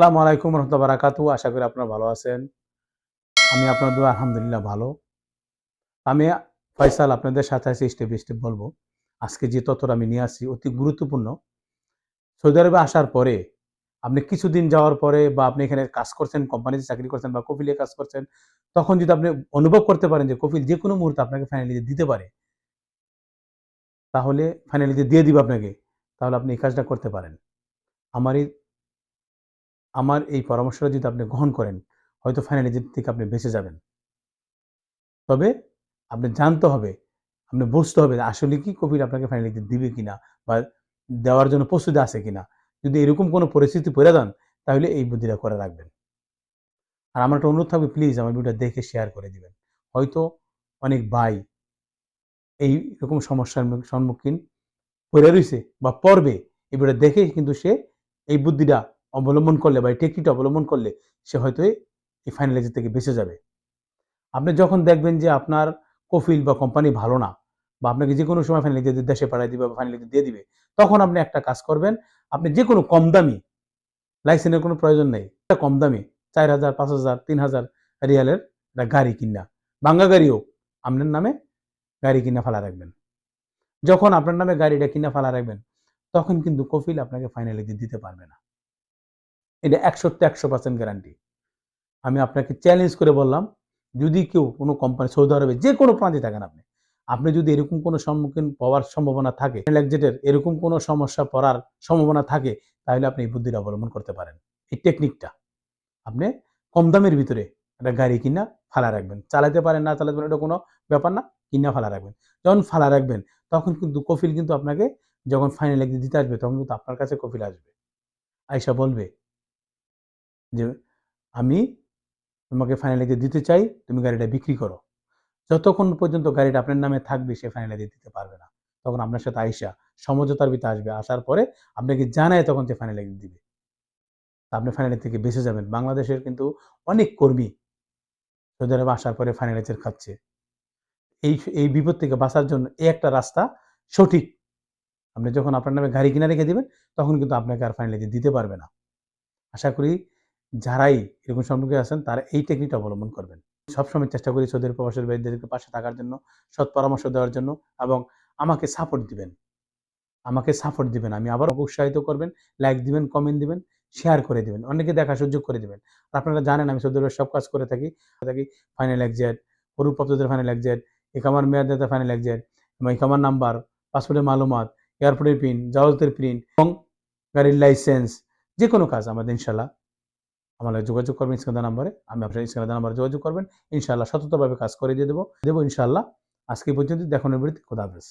আসসালামু আলাইকুম রহমতুল্লাহ বারাকাতু আশা করি আপনারা ভালো আছেন। আমি আপনার দোয়া আলহামদুলিল্লাহ ভালো। আমি ফয়সাল আপনাদের সাথে আছি স্টেপ স্টেপ বলব। আজকে যে তথ্যটা আমি নিয়ে আসছি অতি গুরুত্বপূর্ণ। সৌদি আরবে আসার পরে আপনি কিছুদিন যাওয়ার পরে বা আপনি এখানে কাজ করছেন কোম্পানিতে চাকরি করছেন বা কফিলে কাজ করছেন, তখন যদি আপনি অনুভব করতে পারেন যে কফিল যে কোনো মুহূর্তে আপনাকে ফাইনালি দিতে পারে, তাহলে ফাইনালি দিয়ে দিবে আপনাকে, তাহলে আপনি এই কাজটা করতে পারেন। আমার এই আমার এই পরামর্শটা যদি আপনি গ্রহণ করেন, হয়তো ফাইনালি থেকে আপনি বেঁচে যাবেন। তবে আপনি জানতে হবে, আপনি বুঝতে হবে আসলে কি কোভিড আপনাকে ফাইনালি দিবে কিনা বা দেওয়ার জন্য প্রস্তুতি আছে কিনা। যদি এরকম কোনো পরিস্থিতি পড়ে যান, তাহলে এই বুদ্ধিটা করে রাখবেন। আর আমার একটা অনুরোধ থাকবে প্লিজ আমার ভিডিওটা দেখে শেয়ার করে দিবেন। হয়তো অনেক ভাই এই রকম সমস্যার সম্মুখীন পড়ে রয়েছে বা পড়বে, এই ভিডিও দেখে কিন্তু সে এই বুদ্ধিটা অবলম্বন করলে বা এই টেকনিকটা অবলম্বন করলে সে হয়তো এই ফাইনালাইজার থেকে বেঁচে যাবে। আপনি যখন দেখবেন যে আপনার কফিল বা কোম্পানি ভালো না বা আপনাকে যে কোনো সময় ফাইনালাইজার দেশে পাঠিয়ে দিবে বা ফাইনালাইজার দিয়ে দিবে, তখন আপনি একটা কাজ করবেন, আপনি যে কোনো কম দামি লাইসেন্সের কোনো প্রয়োজন নেই। একটা কম দামি চার হাজার, পাঁচ হাজার, তিন হাজার রিয়ালের একটা গাড়ি কিনা। ভাঙ্গা গাড়িও আপনার নামে গাড়ি কিনা ফেলা রাখবেন। যখন আপনার নামে গাড়িটা কিনা ফেলা রাখবেন, তখন কিন্তু কফিল আপনাকে ফাইনালাইজার দিতে পারবে না। এটা একশোতে একশো পার্সেন্ট গ্যারান্টি আমি আপনাকে চ্যালেঞ্জ করে বললাম, যদি কেউ কোনো কোম্পানি সৌদি আরবে যে কোনো প্রান্তে থাকেন আপনি আপনি যদি এরকম কোনো সম্মুখীন হওয়ার সম্ভাবনা থাকে ল্যাকজেটের এরকম কোনো সমস্যা পড়ার সম্ভাবনা থাকে, তাহলে আপনি এই বুদ্ধিটা অবলম্বন করতে পারেন। এই টেকনিকটা আপনি কম দামের ভিতরে একটা গাড়ি কিনা, ফালা রাখবেন। চালাতে পারেন, না চালাতে পারেন, এটা কোনো ব্যাপার না, কিনা, ফালা রাখবেন। যখন ফালা রাখবেন, তখন কিন্তু কফিল কিন্তু আপনাকে যখন ফাইনাল একদিন দিতে আসবে, তখন কিন্তু আপনার কাছে কফিল আসবে। আয়সা বলবে যে আমি তোমাকে ফাইনালিতে দিতে চাই, তুমি গাড়িটা বিক্রি করো। যতক্ষণ পর্যন্ত গাড়িটা আপনার নামে থাকবে, সে ফাইনালি দিতে পারবে না। তখন আপনার সাথে আইসা সমঝোতার ভিতরে আসবে। আসার পরে আপনাকে জানায় তখন সে ফাইনালি দিবে। আপনি ফাইনালি থেকে বেঁচে যাবেন। বাংলাদেশের কিন্তু অনেক কর্মী সৌদি আরবে আসার পরে ফাইনালাইজার খাচ্ছে। এই এই বিপদ থেকে বাঁচার জন্য এই একটা রাস্তা সঠিক। আপনি যখন আপনার নামে গাড়ি কিনা রেখে দিবেন, তখন কিন্তু আপনাকে আর ফাইনালাইজার দিতে পারবে না। আশা করি যারাই এরকম সম্মুখে আছেন, তারা এই টেকনিকটা অবলম্বন করবেন। সবসময় চেষ্টা করি সৌদের প্রবাসের বাইদেরকে পাশে থাকার জন্য, সৎ পরামর্শ দেওয়ার জন্য এবং আমাকে সাপোর্ট দিবেন। আমাকে সাপোর্ট দিবেন। আমি আবার উৎসাহিত করবেন লাইক দিবেন কমেন্ট দিবেন শেয়ার করে দিবেন। অনেকে দেখা সুযোগ করে দিবেন। আপনারা জানেন আমি সৌদি সব কাজ করে থাকি। থাকি ফাইনাল একজেট পূর্বপ্রাপ্তদের ফাইনাল একজেট একামার মেয়াদাতা ফাইনাল একজেট এবং একামার নাম্বার পাসপোর্টের মালুমাত এয়ারপোর্টের প্রিন্ট জাহাজের প্রিন্ট এবং গাড়ির লাইসেন্স যে কোনো কাজ আমাদের ইনশাল্লাহ আমার যোগাযোগ করবেন, স্ক্রিন নাম্বারে। আমি আপনার স্ক্রিন নাম্বারে যোগাযোগ করবেন। ইনশাল্লাহ সততভাবে কাজ করে দিয়ে দেবো। দেবো ইনশাল্লাহ আজকে পর্যন্ত দেখানোর বিরতি খোদা হাফেজ।